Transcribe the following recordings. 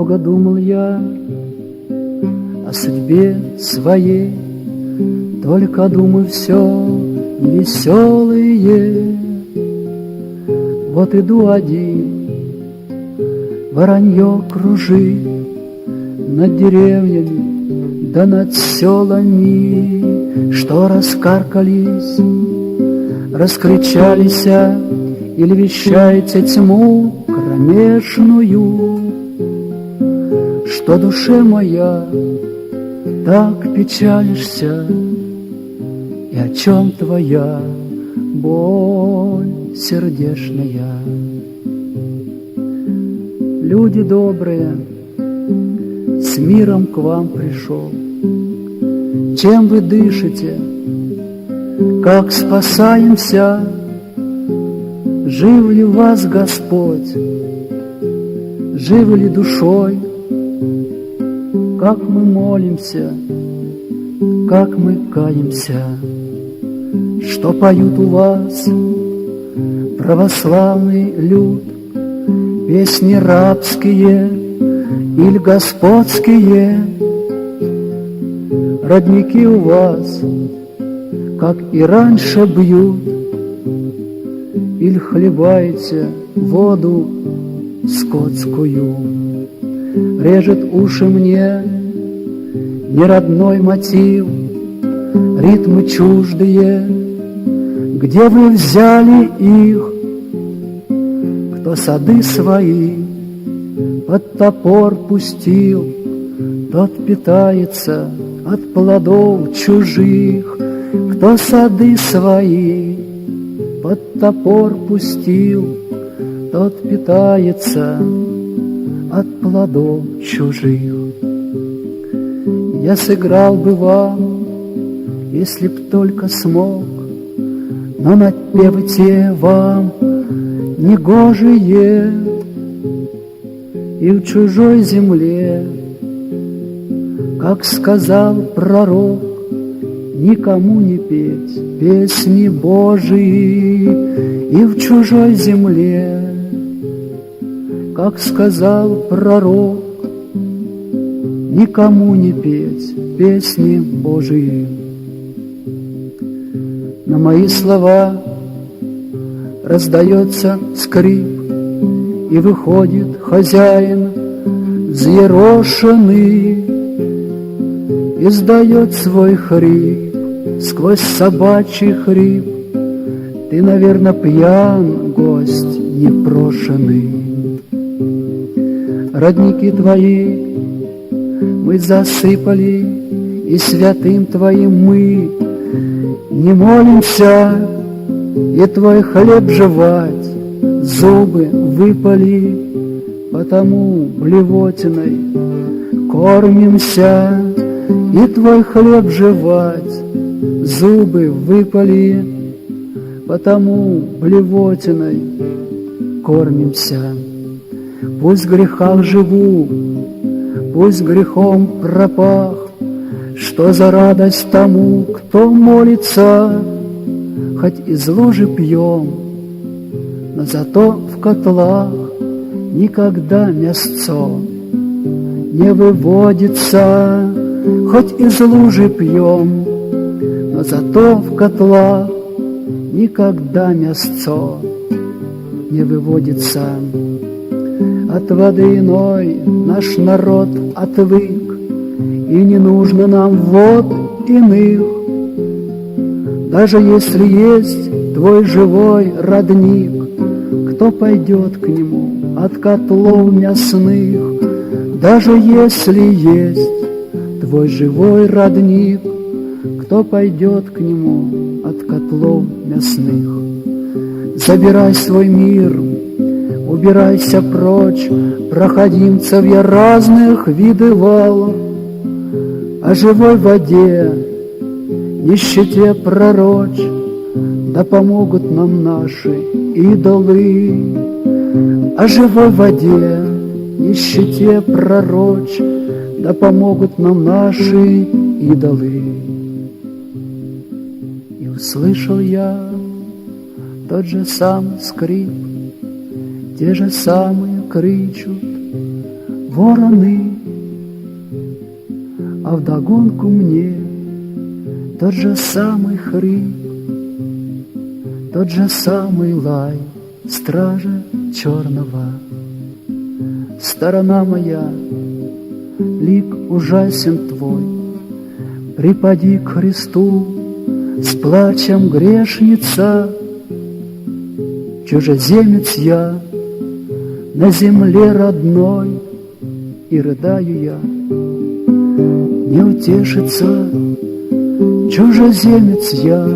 Много думал я о судьбе своей, Только думаю все невеселые. Вот иду один, воронье кружит Над деревьями да над селами, Что раскаркались, раскричались, Или вещаете тьму кромешную, Что душе моя так печалишься, И о чем твоя боль сердешная. Люди добрые, с миром к вам пришел. Чем вы дышите, как спасаемся, Жив ли вас Господь, жив ли душой, Как мы молимся, как мы каемся, Что поют у вас православный люд, Песни рабские или господские, Родники у вас, как и раньше бьют, Или хлебаете воду скотскую. Режет уши мне неродной мотив, Ритмы чуждые, где вы взяли их? Кто сады свои под топор пустил, Тот питается от плодов чужих. Кто сады свои под топор пустил, Тот питается от плодов чужих. Я сыграл бы вам, если б только смог, но напевы те вам негожие, И в чужой земле, как сказал пророк, Никому не петь песни Божии, И в чужой земле, как сказал пророк, Никому не петь песни Божии. На мои слова раздается скрип, И выходит хозяин взъерошенный, Издает свой хрип сквозь собачий хрип. Ты, наверное, пьян, гость непрошенный. Родники твои мы засыпали, И святым твоим мы не молимся, и твой хлеб жевать, зубы выпали, потому блевотиной кормимся, и твой хлеб жевать, зубы выпали, потому блевотиной кормимся. Пусть в грехах живу, пусть грехом пропах, что за радость тому, кто молится, Хоть из ложи пьем, но зато в котлах Никогда мясцо не выводится, Хоть из лужи пьем, но зато в котлах Никогда мясцо не выводится. От воды иной наш народ отвык, И не нужно нам вод иных, даже если есть твой живой родник, Кто пойдет к нему от котлов мясных? Даже если есть твой живой родник, Кто пойдет к нему от котлов мясных? Забирай свой мир, убирайся прочь, Проходимцев я разных видывал, О живой воде нищете пророчь, да помогут нам наши идолы. О живой воде нищете пророчь, да помогут нам наши идолы. И услышал я тот же самый скрип, те же самые кричут вороны, а вдогонку мне тот же самый хрип, тот же самый лай стража черного. Сторона моя, лик ужасен твой, Припади к Христу с плачем грешница. Чужеземец я на земле родной, И рыдаю я, не утешится Чужеземец я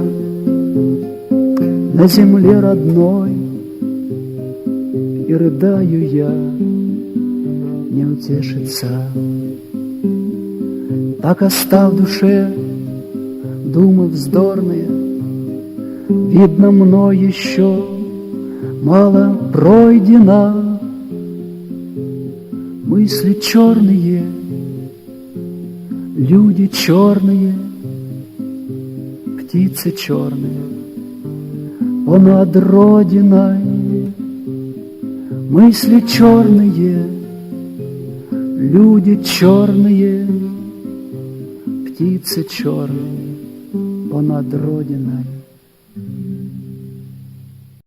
на земле родной, И рыдаю я, не утешится. Так остав в душе думы вздорные, Видно, мной еще мало пройдено. Мысли черные, люди черные, птицы черные, понад родиной. Мысли черные, люди черные, птицы черные понад родиной.